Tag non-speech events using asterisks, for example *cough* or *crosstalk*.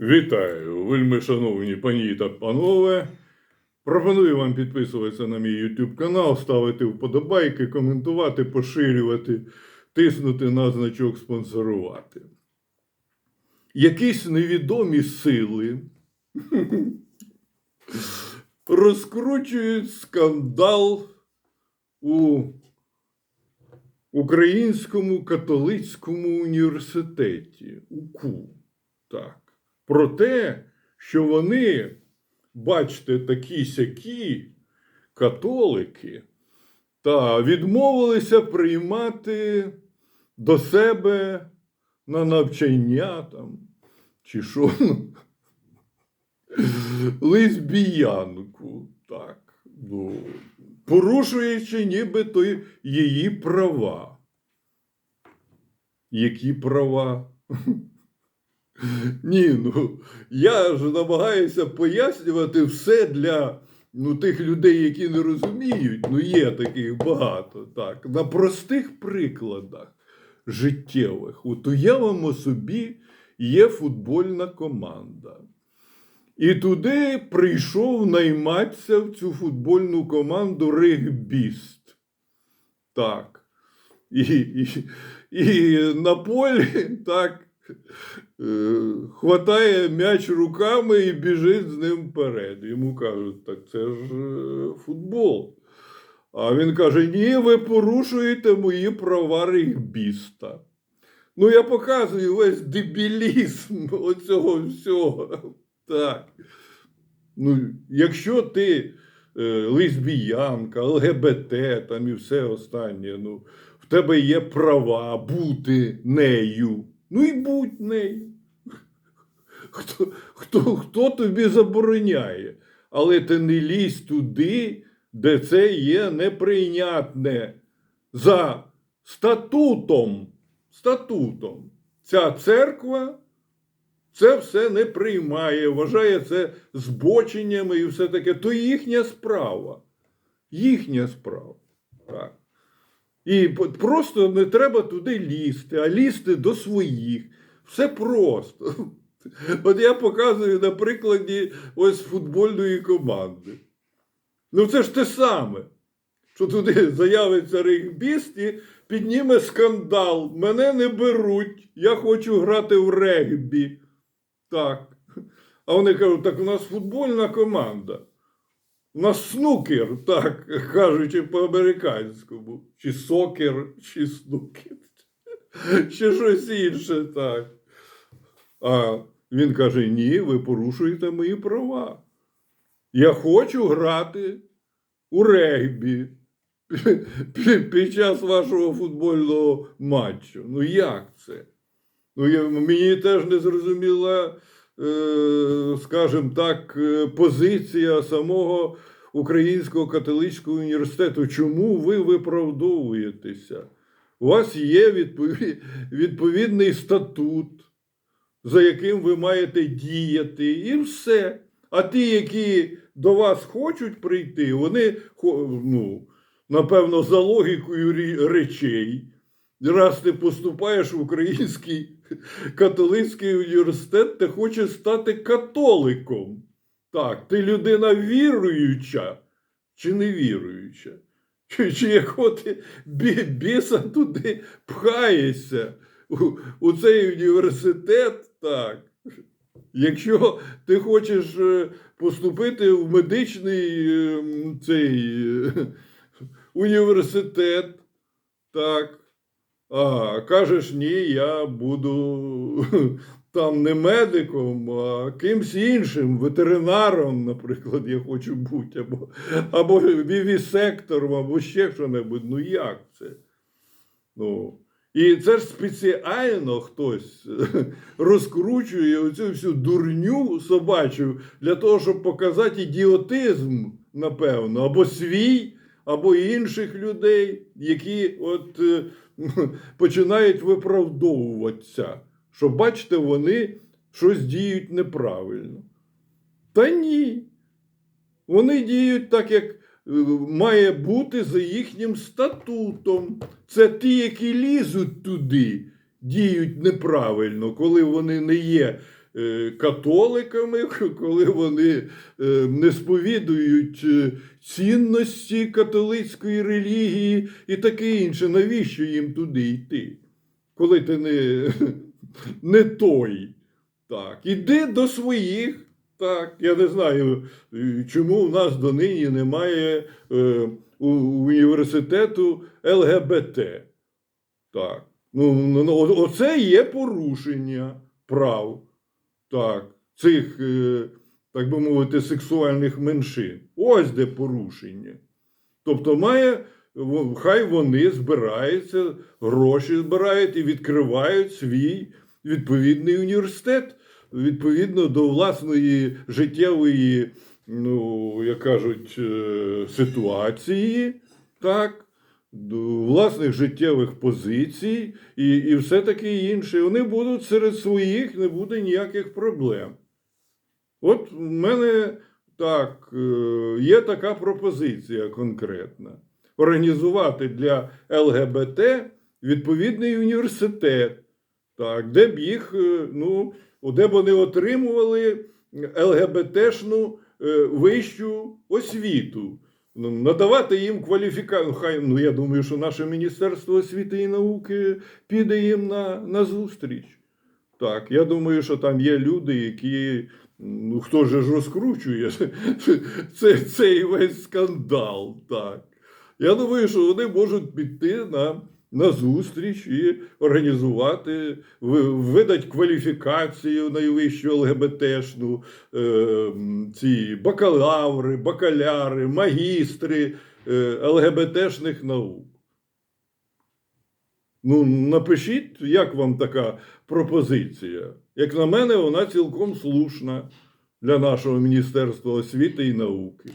Вітаю, вельми шановні пані та панове. Пропоную вам підписуватися на мій YouTube канал, ставити вподобайки, коментувати, поширювати, тиснути на значок спонсорувати. Якісь невідомі сили *laughs* розкручують скандал у Українському католицькому університеті УКУ. Так. Про те, що вони, бачите, такі сякі католики, та відмовилися приймати до себе на навчання там, чи що, лесбіянку, так, ну, порушуючи нібито її права. Які права? Ні, ну я ж намагаюся пояснювати все для ну, тих людей, які не розуміють. Ну, є таких багато, так, на простих прикладах життєвих. От уявимо собі, є футбольна команда. І туди прийшов найматися в цю футбольну команду регбіст. Так. І, і, і на полі так хватає м'яч руками і біжить з ним вперед. Йому кажуть, так це ж е, футбол. А він каже: ні, ви порушуєте мої права регбіста. Ну, я показую весь дебілізм *laughs* оцього всього. Так. Ну, якщо ти е, лесбіянка, ЛГБТ там і все останнє, ну, в тебе є права бути нею. Ну і будь нею. Хто, хто, хто тобі забороняє? Але ти не лізь туди, де це є неприйнятне за статутом. Статутом. Ця церква це все не приймає, вважає це збоченнями і все таке. То їхня справа. Їхня справа. Так. І просто не треба туди лізти, а лізти до своїх. Все просто. *laughs* От я показую на прикладі ось футбольної команди. Ну це ж те саме. Що туди *laughs* заявиться регбіст і підніме скандал. Мене не беруть, я хочу грати в регбі. Так. А вони кажуть, так у нас футбольна команда. У нас снукер, так, кажучи по-американському. Чи сокер, чи снукер. *laughs* Чи щось інше, так. А він каже: ні, ви порушуєте мої права. Я хочу грати у регбі *laughs* під- час вашого футбольного матчу. Ну як це? Ну, я, мені теж не зрозуміла, скажімо так, е, позиція самого Українського католицького університету. Чому ви виправдовуєтеся? У вас є відповідний статут, за яким ви маєте діяти, і все. А ті, які до вас хочуть прийти, вони, ну, напевно, за логікою речей. Раз ти поступаєш в український католицький університет, ти хочеш стати католиком. Так, ти людина віруюча чи не віруюча? Чи, чи якого ти біса туди пхаєшся у, у цей університет? Так. Якщо ти хочеш е, поступити в медичний е, цей е, університет, так. А кажеш, ні, я буду там не медиком, а кимсь іншим, ветеринаром, наприклад, я хочу бути, або, або вівісектором, або ще що-небудь. Ну як це? Ну, і це ж спеціально хтось розкручує оцю всю дурню собачу для того, щоб показати ідіотизм, напевно, або свій, або інших людей, які от е, *laughs* починають виправдовуватися, що бачите, вони щось діють неправильно. Та ні. Вони діють так, як е, має бути за їхнім статутом. Це ті, які лізуть туди, діють неправильно, коли вони не є католиками, *laughs* коли вони е, не сповідують е, цінності католицької релігії і таке інше. Навіщо їм туди йти? Коли ти не, *laughs* не той. Так, іди до своїх. Так, я не знаю, е, чому в нас донині немає е, у, університету ЛГБТ. Так. Ну, ну, ну, оце є порушення прав так, цих, е, так би мовити, сексуальних меншин. Ось де порушення. Тобто, має, хай вони збираються, гроші збирають і відкривають свій відповідний університет відповідно до власної життєвої, ну, як кажуть, е, ситуації, так, власних життєвих позицій і, і все таке інше. Вони будуть серед своїх, не буде ніяких проблем. От в мене так, е, є така пропозиція конкретна: організувати для ЛГБТ відповідний університет, так, де б їх, е, ну, де б вони отримували ЛГБТшну е, вищу освіту. Ну, Надавати їм кваліфікацію. Ну я думаю, що наше Міністерство освіти і науки піде їм на, на зустріч. Так, я думаю, що там є люди, які. Ну, хто же ж розкручує *laughs* це, цей весь скандал. Так. Я думаю, що вони можуть піти на, на зустріч і організувати, видати кваліфікацію найвищу ЛГБТшну, е, ці бакалаври, бакаляри, магістри е, ЛГБТшних наук. Ну, напишіть, як вам така пропозиція. Як на мене, вона цілком слушна для нашого Міністерства освіти і науки.